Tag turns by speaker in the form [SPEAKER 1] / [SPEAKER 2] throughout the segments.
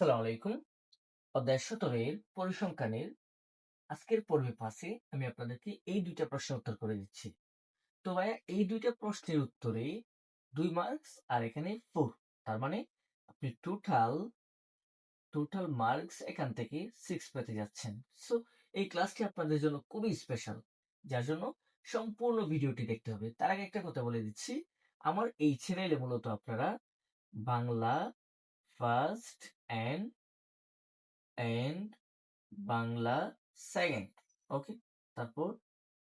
[SPEAKER 1] আসসালামু আলাইকুম। অধ্যায় সতেরোর পরিসংখ্যানের আজকের পর্বে পাশে আমি আপনাদেরকে এই দুইটা প্রশ্নের উত্তর করে দিচ্ছি। তো ভাইয়া, এই দুইটা প্রশ্নের উত্তরে দুই মার্কস আর এখানে ফোর তার মানে আপনি টোটাল টোটাল মার্কস এখান থেকে সিক্স পেতে যাচ্ছেন। সো এই ক্লাসটি আপনাদের জন্য খুবই স্পেশাল যার জন্য সম্পূর্ণ ভিডিওটি দেখতে হবে। তার আগে একটা কথা বলে দিচ্ছি, আমার এই চ্যানেলে মূলত আপনারা Bangla first and and Bangla second okay তারপর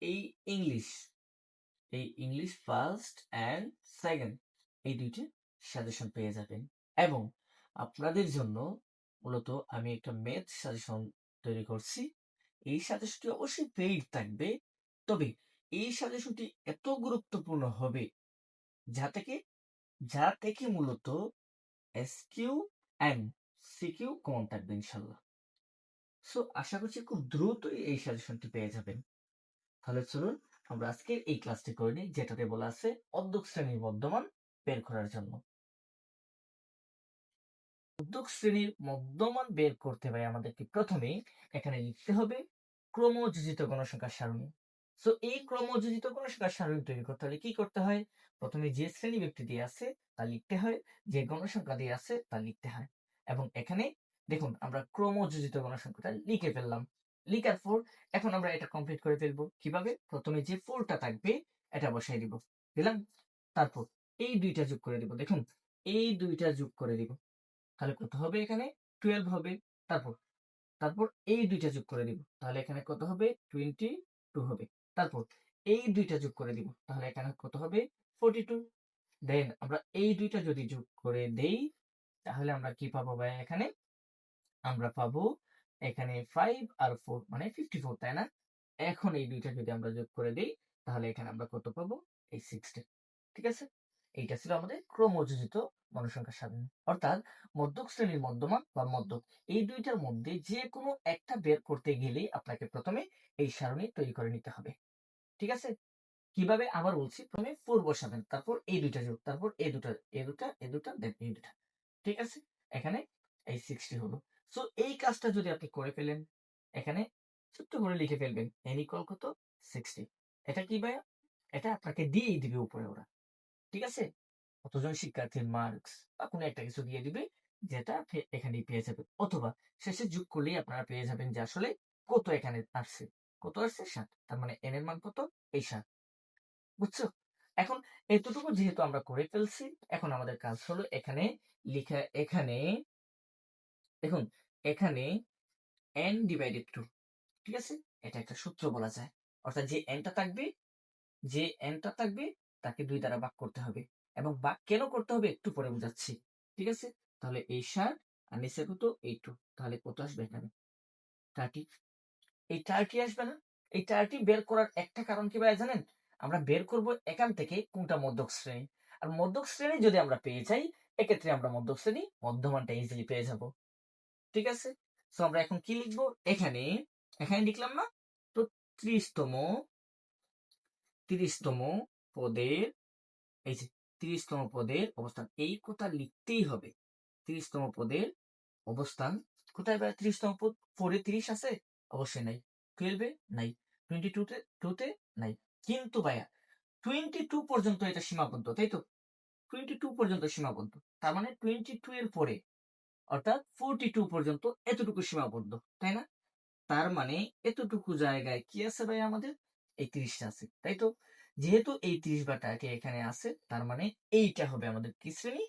[SPEAKER 1] এই ইংলিশ এই ইংলিশ ফার্স্ট অ্যান্ড সেকেন্ড এই দুইটি সাজেশন পেয়ে যাবেন। এবং আপনাদের জন্য মূলত আমি একটা ম্যাথ সাজেশন তৈরি করছি। এই সাজেশনটি অবশ্যই পেইড থাকবে। তবে এই সাজেশনটি এত গুরুত্বপূর্ণ হবে যা থেকে যা থেকে মূলত এসকিউ অ্যান্ড সিকিউ কমন থাকবে ইনশাল্লাহ? সো আশা করছি খুব দ্রুতই এই সাজেশনটি পেয়ে যাবেন। তাহলে চলুন, আমরা আজকের এই ক্লাসটি করে নিই, যেটাতে বলা আছে অধ্যক শ্রেণির মধ্যমান বের করার জন্য। অধ্যক শ্রেণির মধ্যমান বের করতে ভাই আমাদেরকে প্রথমে এখানে লিখতে হবে ক্রমযোজিত গণসংখ্যার সারণী। সো এই ক্রমযোজিত গণসংখ্যার সারণী তৈরি করতে হলে কি করতে হয়? প্রথমে যে শ্রেণি ব্যক্তি দিয়ে আছে, তা লিখতে হয়, যে গণসংখ্যা দিয়ে আছে, তা লিখতে হয়। এবং এখানে দেখুন আমরা ক্রমযোজিত গণসংখ্যাটা লিখে ফেললাম। লিখার পর এখন আমরা এটা কমপ্লিট করে ফেলব। কীভাবে? প্রথমে যে ফোরটা থাকবে, এটা বসাই দিব। দিলাম? তারপর এই দুইটা যোগ করে দিব। দেখুন, এই দুইটা যোগ করে দিব। তাহলে কত হবে এখানে? টুয়েলভ হবে। তারপর তারপর এই দুইটা যোগ করে দিব। তাহলে এখানে কত হবে? টোয়েন্টি টু হবে। তারপর এই দুইটা যোগ করে দিব। তাহলে এখানে কত হবে? ফোরটি টু দেন আমরা এই দুইটা যদি যোগ করে দেই তাহলে আমরা কি পাবো ভাই এখানে? আমরা পাবো এখানে ফাইভ আর ফোর মানে ফিফটি ফোর তাই না? এখন এই দুইটা যদি আমরা যোগ করে দিই, তাহলে এখানে আমরা কত পাবো? এই সিক্সটি ঠিক আছে? এইটা ছিল আমাদের ক্রমযোজিত গণসংখ্যার সারণী অর্থাৎ মধ্যক শ্রেণির মধ্যমান বা মধ্যক। এই দুইটার মধ্যে যে কোনো একটা বের করতে গেলে আপনাকে প্রথমে এই সারণী তৈরি করে নিতে হবে। ঠিক আছে? কীভাবে? আবার বলছি, প্রথমে ফোর বসাবেন, তারপর এই দুইটা যোগ, তারপর এই দুটা এই দুটা এই দুটা দেন এই দুটা ঠিক আছে? এখানে এই সিক্সটি হলো। সো এই কাজটা যদি আপনি করে ফেলেন, এখানে ছোট্ট করে লিখে ফেলবেন এন ইকুয়াল কত? সিক্সটি এটা কি ভাইয়া? এটা আপনাকে দিয়েই দিবে উপরে ওরা। ঠিক আছে? কতজন শিক্ষার্থীর মার্কস বা কোনো একটা কিছু দিয়ে দিবে, যেটা এখানেই পেয়ে যাবেন। অথবা শেষে যোগ করলেই আপনারা পেয়ে যাবেন যে আসলে কত এখানে আসছে। কত আসছে? সাত তার মানে এন এর মান কত? এই সাত বুঝছ? এখন এতটুকু যেহেতু আমরা করে ফেলছি, এখন আমাদের কাজ হলো এখানে লিখা, এখানে দেখুন, এখানে এন ডিভাইডেড টু ঠিক আছে? এটা একটা সূত্র বলা যায়। অর্থাৎ যে এনটা থাকবে, যে এনটা থাকবে, তাকে দুই দ্বারা ভাগ করতে হবে। এবং ভাগ কেন করতে হবে একটু পরে বুঝাচ্ছি, ঠিক আছে? তাহলে এই সাত আর নিচে কত? এই টু তাহলে কত আসবে এখানে? এই থার্টি আসবে না? এই থার্টি বের করার একটা কারণ কি ভাই জানেন? আমরা বের করব এখান থেকে কোনটা মধ্যক শ্রেণি। আর মধ্যক শ্রেণি যদি আমরা পেয়ে যাই, এক্ষেত্রে আমরা মধ্যক শ্রেণি মধ্যমানটা ইজিলি পেয়ে যাব। ঠিক আছে? তো আমরা এখন কি লিখব? এখানে এখানে লিখলাম না? তো ত্রিশতম, তিরিশতম পদের, এই যে তিরিশতম পদের অবস্থান, এই কথা লিখতেই হবে। তিরিশতম পদের অবস্থান কোথায় ভাই? ত্রিশতম পদ ফোরে তিরিশ আছে? অবশ্যই নাই। টুয়েলভে নাই। টোয়েন্টি টুতে টুতে নাই। কিন্তু ভাইয়া টোয়েন্টি টু পর্যন্ত এটা সীমাবদ্ধ, তাই তো? টোয়েন্টি টু পর্যন্ত সীমাবদ্ধ। তার মানে টোয়েন্টি টু এর পরে, অর্থাৎ ফোরটি টু পর্যন্ত এতটুকু সীমাবদ্ধ, তাই না? তার মানে এতটুকু জায়গায় কি আছে ভাই আমাদের? এই তিরিশটা আছে, তাই তো? যেহেতু এই তিরিশ বাটাকে এখানে আছে, তার মানে এইটা হবে আমাদের কি শ্রেণি?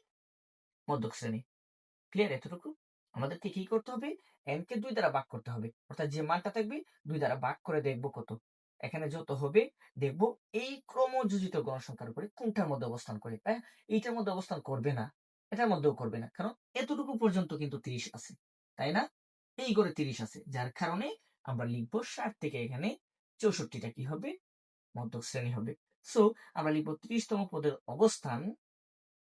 [SPEAKER 1] মধ্যক শ্রেণি। ক্লিয়ার এতটুকু? আমাদেরকে কি করতে হবে? এন কে দুই দ্বারা ভাগ করতে হবে। অর্থাৎ যে মানটা থাকবে, দুই দ্বারা ভাগ করে দেখব কত। এখানে যত হবে, দেখব এই ক্রমযোজিত গণসংখ্যার উপরে কোনটার মধ্যে অবস্থান করে? হ্যাঁ এইটার মধ্যে অবস্থান করবে না, এটার মধ্যেও করবে না। কারণ এতটুকু পর্যন্ত কিন্তু তিরিশ আছে, তাই না? এই করে তিরিশ আছে, যার কারণে আমরা লিখব ষাট থেকে এখানে চৌষট্টিটা কি হবে? মধ্যক শ্রেণি হবে। সো আমরা লিখব ত্রিশতম পদের অবস্থান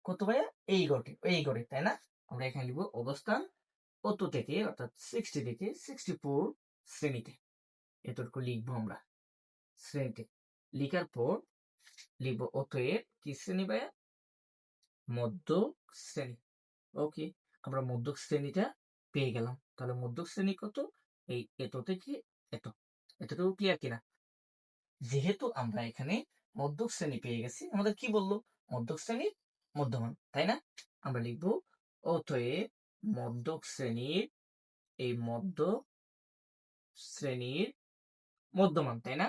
[SPEAKER 1] কত ভাইয়া? এই গড়ে এই গড়ে তাই না? আমরা এখানে লিখব অবস্থান কত থেকে? অর্থাৎ সিক্সটি থেকে সিক্সটি ফোর শ্রেণীতে। এতটুকু লিখব আমরা। শ্রেণীতে। লিখার পর লিখব অতএব কি শ্রেণি ভাইয়া? মধ্য শ্রেণি। ওকে, আমরা মধ্য শ্রেণীটা পেয়ে গেলাম। তাহলে মধ্যক শ্রেণি কত? এই এত থেকে এত। এতটুকু ক্লিয়ার কিনা? যেহেতু আমরা এখানে মধ্যক শ্রেণি পেয়ে গেছি, আমাদের কি বলল? মধ্যক শ্রেণির মধ্যমান, তাই না? আমরা লিখব অতএব মধ্যক শ্রেণির, এই মধ্য শ্রেণির মধ্যমান, তাই না?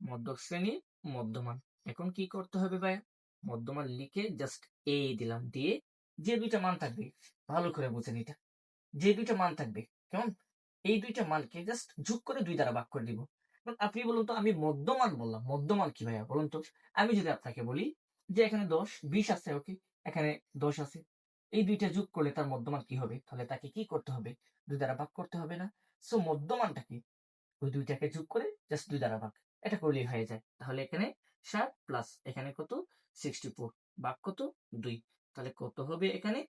[SPEAKER 1] মধ্যক শ্রেণির মধ্যমান। এখন কি করতে হবে ভাই? মধ্যমান লিখে জাস্ট এ দিলাম। দিয়ে যে দুইটা মান থাকবে, ভালো করে বুঝেন এটা যে দুইটা মান থাকবে, কেমন? এই দুইটা মানকে জাস্ট যোগ করে দুই দ্বারা ভাগ করে দিব আপনি বলুন তো, আমি মধ্যমান বললাম। মধ্যমান কি ভাইয়া, বলুন তো। আমি যদি আপনাকে বলি যে এখানে দশ, বিশ আছে ওকে এখানে দশ আছে। এই দুইটা যোগ করলে তার মধ্যমান কি হবে? তাহলে তাকে কি করতে হবে? দুই দ্বারা ভাগ করতে হবে না। সো মধ্যমানটা কি ওই দুইটাকে যোগ করে জাস্ট দুই দ্বারা ভাগ। এটা করলেই হয়ে যায়। তাহলে এখানে ষাট প্লাস এখানে কত? সিক্সটি ফোর ভাগ কত? দুই। তাহলে কত হবে এখানে?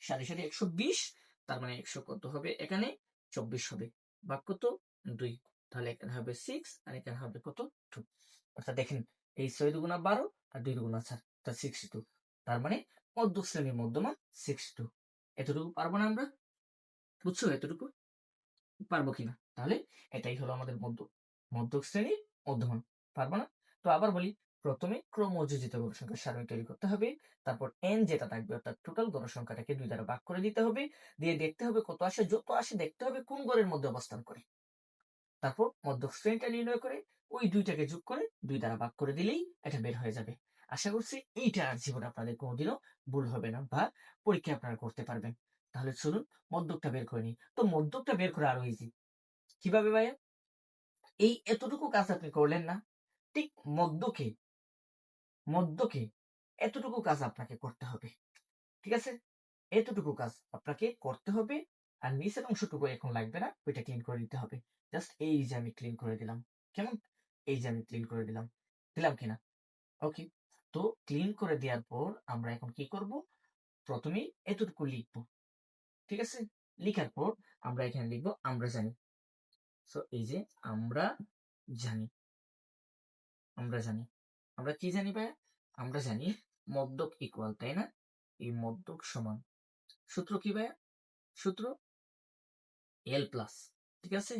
[SPEAKER 1] সাড়ে সাড়ে একশো বিশ, তার মানে একশো কত হবে? এখানে চব্বিশ হবে। ভাগ কত? দুই। তাহলে এখানে হবে সিক্স আর এখানে হবে কত? টু অর্থাৎ দেখেন, এই ছয় দুগুণা বারো আর দুই দুগুণা চার, তা সিক্সটি টু তার মানে মধ্য শ্রেণির মধ্যমা সিক্সটি টু এতটুকু পারব না আমরা? বুঝছ এতটুকু? পারব কিনা? তাহলে এটাই হলো আমাদের মধ্য মধ্য শ্রেণির মধ্যমান পারব না। তো আবার বলি, প্রথমে ক্রমযোজিত গণসংখ্যার সারণী তৈরি করতে হবে, তারপর এন যেটা থাকবে অর্থাৎ টোটাল গণসংখ্যাটাকে দুই দ্বারা ভাগ করে দিতে হবে, দিয়ে দেখতে হবে কত আসে, যত আসে দেখতে হবে কোন গড়ের মধ্যে অবস্থান করে। তারপর মধ্য শ্রেণীটা নির্ণয় করে, ওই দুইটাকে যোগ করে দুই দ্বারা ভাগ করে দিলেই এটা বের হয়ে যাবে। আশা করছি এইটা আর জীবনে আপনাদের কোনোদিনও ভুল হবে না বা পরীক্ষা আপনারা করতে পারবেন। তাহলে চলুন মধ্যকটা বের করে নিই। তো মধ্যকটা বের করা আরও ইজি কীভাবে ভাইয়া? এই এতটুকু কাজ আপনি করলেন না, ঠিক মধ্যকে মধ্যকে এতটুকু কাজ আপনাকে করতে হবে, ঠিক আছে? এতটুকু কাজ আপনাকে করতে হবে আর নিচের অংশটুকু এখন লাগবে না, ওইটা ক্লিন করে দিতে হবে। জাস্ট এই যে আমি ক্লিন করে দিলাম, কেমন? এই যে আমি ক্লিন করে দিলাম দিলাম কিনা? ওকে তো ক্লিন করে দেওয়ার পর আমরা এখন কি করব? প্রথমে এতটুকু লিখব, ঠিক আছে? লিখার পর আমরা এখানে লিখব, আমরা জানি সো এই যে আমরা জানি আমরা জানি, আমরা কি জানি ভাই আমরা জানি মদ্যক ইকুয়াল তাই না? এই মদ্যক সমান। সূত্র কি ভাই সূত্র এল প্লাস ঠিক আছে?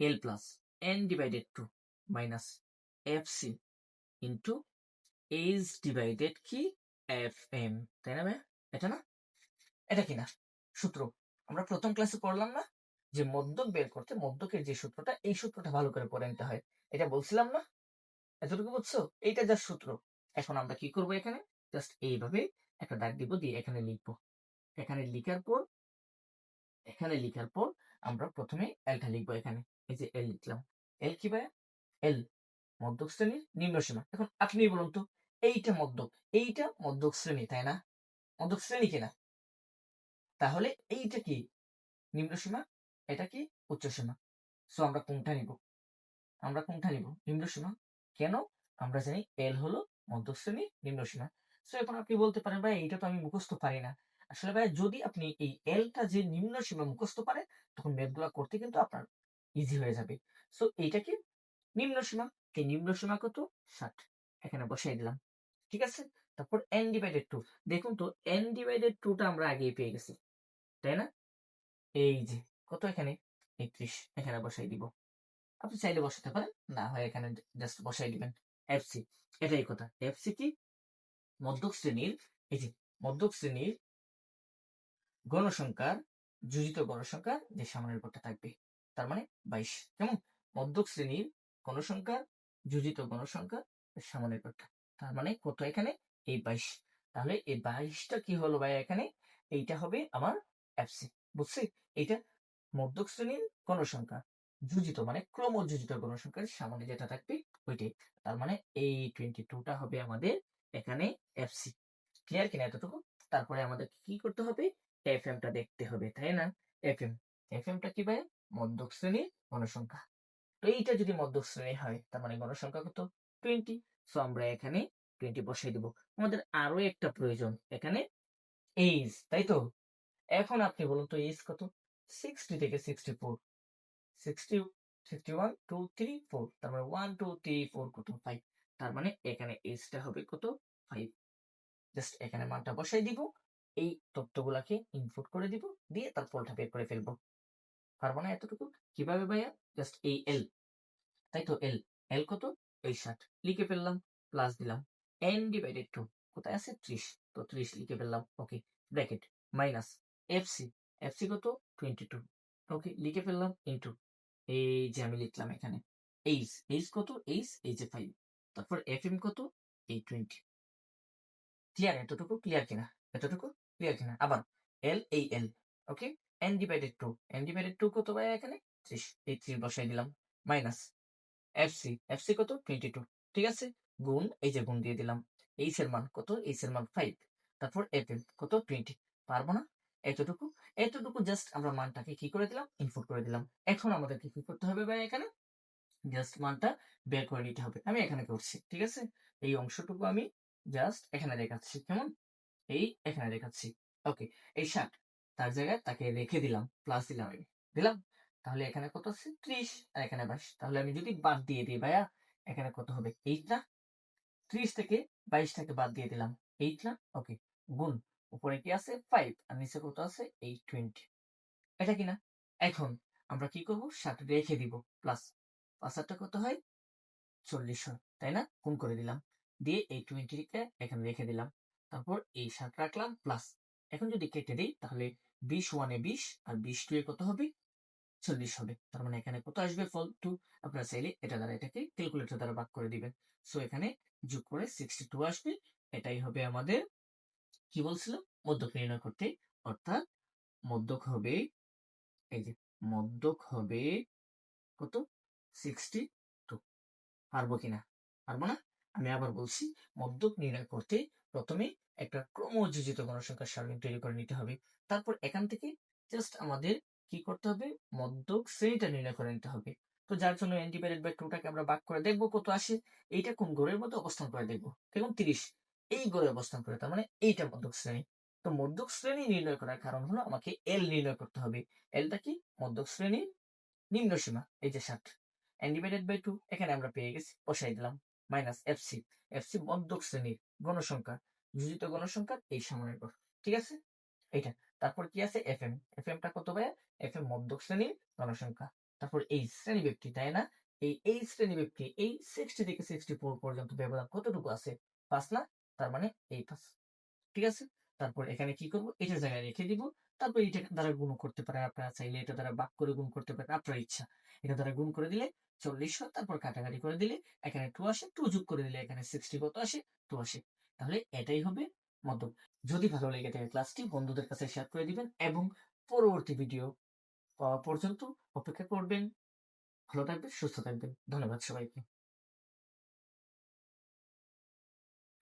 [SPEAKER 1] L plus N divided two minus F C into H divided কি? এফ এম তাই না ভাই এটা না? এটা কি না? সূত্র। আমরা প্রথম ক্লাসে পড়লাম না? যে মদ্যক বের করতে মদ্যকের যে সূত্রটা, এই সূত্রটা ভালো করে পড়ে নিতে হয়। এটা বলছিলাম না? এতটুকু বুঝছ এইটা যা সূত্র। এখন আমরা কি করব এখানে? জাস্ট এইভাবে একটা দাগ দিব দিয়ে এখানে লিখব। এখানে লিখার পর, এখানে লিখার পর আমরা প্রথমে এলটা লিখব এখানে। এই যে এল লিখলাম। এল কি ভাই এল মধ্যক শ্রেণির নিম্ন সীমা। এখন আপনি বলুন তো, এইটা মধ্যক এইটা মধ্যক শ্রেণি, তাই না? মধ্যক শ্রেণি কিনা? তাহলে এইটা কি? নিম্ন সীমা? এটা কি? উচ্চসীমা সো আমরা কোনটা নিব? আমরা কোনটা নিব? নিম্নসীমা কেন? আমরা জানি এল হলো মধ্যশ্রেণী নিম্নসীমা সো এখন আপনি বলতে পারেন, ভাই, এইটা তো আমি মুখস্থ পারি না। আসলে ভাই, যদি আপনি এই এলটা যে নিম্ন সীমা মুখস্থ পারেন তখন ম্যাথগুলো করতে কিন্তু আপনার ইজি হয়ে যাবে। সো এইটা কি? নিম্ন সীমা। এই নিম্ন সীমা কত? ষাট। এখানে বসাই দিলাম। ঠিক আছে? তারপর এন ডিভাইডেড টু দেখুন তো এন ডিভাইডেড টুটা আমরা আগেই পেয়ে গেছি। তাই না? এই যে। কত এখানে একত্রিশ এখানে বসাই দিব। আপনি চাইলে বসাতে পারেন, না হয় এখানে জাস্ট বসাই দিবেন। এফসি এটাই কথা। এফসি কি? মধ্যক শ্রেণির, এই যে মধ্যক শ্রেণির গণসংখ্যার, যোজিত গণসংখ্যার যে সামনের পরটা থাকবে, তার মানে বাইশ। কেমন? মধ্যক শ্রেণির গণসংখ্যার, যোজিত গণসংখ্যা সামনের পরটা তার মানে কত এখানে? এই বাইশ। তাহলে এই বাইশটা কি হলো ভাই এখানে? এইটা হবে আমার এফসি বুঝছি? এইটা মধ্যক শ্রেণির গণসংখ্যা। যোজিত মানে ক্রমযোজিত গণসংখ্যার সামনে যেটা থাকবে ওইটাই। তার মানে এই টোয়েন্টি টুটা হবে আমাদের এখানে এফসি ক্লিয়ার কিনা এতটুকু? তারপরে আমাদের কি করতে হবে? এফ এমটা দেখতে হবে, তাই না? এফ এম এফ এমটা কি ভাই মধ্যক শ্রেণির গণসংখ্যা। তো এইটা যদি মধ্যক শ্রেণি হয়, তার মানে গণসংখ্যা কত? টোয়েন্টি সো আমরা এখানে টোয়েন্টি বসাই দিব। আমাদের আরও একটা প্রয়োজন, এখানে এইজ তাই তো? এখন আপনি বলুন তো এইজ কত? সিক্সটি থেকে sixty four sixty sixty one two three four তার মানে ওয়ান টু থ্রি ফোর কত? ফাইভ তার মানে এখানে এজটা হবে কত? ফাইভ জাস্ট এখানে মানটা বসাই দিব। এই তথ্যগুলাকে ইনপুট করে দিব। দিয়ে তার ফলটা বের করে ফেলব। পারব না এতটুকু। কীভাবে ভাইয়া? জাস্ট এই এল তাই তো এল এল কত? এই ষাট। লিখে ফেললাম। প্লাস দিলাম। এন ডিভাইডেড টু কোথায় আছে? ত্রিশ। তো ত্রিশ লিখে ফেললাম। Okay bracket minus FC FC কত টোয়েন্টি টু ওকে লিখে ফেললাম ইন্টু এই যে আমি লিখলাম এখানে এইচ এইচ কত? এইচ এই যে ফাইভ তারপর এফ এম কত? এই টোয়েন্টি ক্লিয়ার এতটুকু ক্লিয়ার কিনা? এতটুকু ক্লিয়ার কিনা? আবার এল এই L okay N divided two N divided two কত ভাই এখানে? ত্রিশ। এই ত্রিশ বসাই দিলাম। মাইনাস এফসি এফসি কত? টোয়েন্টি টু ঠিক আছে? গুণ, এই যে গুণ দিয়ে দিলাম। এইচ এর মান কত? এইচ এর মান ফাইভ তারপর এফ এম কত? টোয়েন্টি পারব না? এতটুকু এতটুকু জাস্ট আমরা মানটাকে কি করে দিলাম? ইনপুট করে দিলাম। এখন আমাদেরকে কি করতে হবে ভাই এখানে? জাস্ট মানটা বের করে নিতে হবে। আমি এখানে করছি, ঠিক আছে? এই অংশটুকু আমি জাস্ট এখানে দেখাচ্ছি, কেমন? এই এখানে দেখাচ্ছি। ওকে এই ষাট, তার জায়গায় তাকে রেখে দিলাম প্লাস দিলাম আমি। দিলাম? তাহলে এখানে কত আছে? ত্রিশ, আর এখানে বাইশ। তাহলে আমি যদি বাদ দিয়ে দিই ভাইয়া, এখানে কত হবে? এইট না? ত্রিশ থেকে বাইশটাকে বাদ দিয়ে দিলাম। এইট না? ওকে গুণ। উপরে কি আছে? ফাইভ আর নিচে কত আছে? এইট টোয়েন্টি এটা কি না এখন আমরা কি করব? ষাট রেখে দিব। প্লাস পাঁচ হাজারটা কত হয়? চল্লিশ হয়, তাই না? গুণ করে দিলাম। দিয়ে এই টোয়েন্টিকে এখানে রেখে দিলাম। তারপর এই ষাট রাখলাম প্লাস এখন যদি কেটে দিই, তাহলে বিশ ওয়ানে বিশ আর বিশ টু এ কত হবে? চল্লিশ হবে। তার মানে এখানে কত আসবে? ফল টু আপনারা চাইলে এটা দ্বারা এটাকে ক্যালকুলেটর দ্বারা ভাগ করে দিবেন। সো এখানে যোগ করে সিক্সটি টু আসবে। এটাই হবে আমাদের কি বলছিল? মধ্যক নির্ণয় করতে। অর্থাৎ মধ্যক হবে, এই যে মধ্যক হবে কত? সিক্সটি টু পারব কিনা? পারব না? আমি আবার বলছি মধ্যক নির্ণয় করতে প্রথমে একটা ক্রমযোজিত গণসংখ্যার সারণী তৈরি করে নিতে হবে। তারপর এখান থেকে জাস্ট আমাদের কি করতে হবে? মধ্যক শ্রেণীটা নির্ণয় করে নিতে হবে। তো যার জন্য ডিভাইডেড বাই টুটাকে আমরা ভাগ করে দেখব কত আসে? এইটা কোন গড়ের মধ্যে অবস্থান করে দেখব। দেখুন তিরিশ। এই গড়ে অবস্থান করে, তার মানে এইটা মধ্যক শ্রেণি। তো মধ্যক শ্রেণি নির্ণয় করার কারণ হলো আমাকে এল নির্ণয় করতে হবে। এলটা কি? মধ্যক শ্রেণির নিম্ন সীমা, এই যে ষাট। এন ডিভাইডেড বাই টু এখানে আমরা পেয়ে গেছি, বসাই দিলাম মাইনাস এফসি এফসি মধ্যক শ্রেণির গণসংখ্যা যোজিত গণসংখ্যার এই সময়ের গড় ঠিক আছে? এইটা, তারপর কি আছে? এফ এম এফ এমটা কত ভাইয়া? এফ এম মধ্যক শ্রেণির গণসংখ্যা তারপর এই শ্রেণি ব্যক্তি, তাই না? এই এই শ্রেণি ব্যক্তি, এই সিক্সটি থেকে সিক্সটি ফোর পর্যন্ত ব্যবধান কতটুকু আছে? পাঁচ না তার মানে এই পাঁচ ঠিক আছে? তারপর এখানে কি করব? এটার জায়গায় রেখে দিব। তারপর এটা দ্বারা গুণ করতে পারেন আপনারা চাইলে। এটা দ্বারা বাক করে গুণ করতে পারেন আপনার ইচ্ছা। এটা দ্বারা গুণ করে দিলে চল্লিশ হয় তারপর কাটাকাটি করে দিলে এখানে টু আসে। টু যোগ করে দিলে এখানে সিক্সটি কত আসে? টু আসে। তাহলে এটাই হবে মধ্য যদি ভালো লেগে থাকে ক্লাসটি, বন্ধুদের কাছে শেয়ার করে দিবেন এবং পরবর্তী ভিডিও পাওয়া পর্যন্ত অপেক্ষা করবেন। ভালো থাকবেন, সুস্থ থাকবেন। ধন্যবাদ সবাইকে।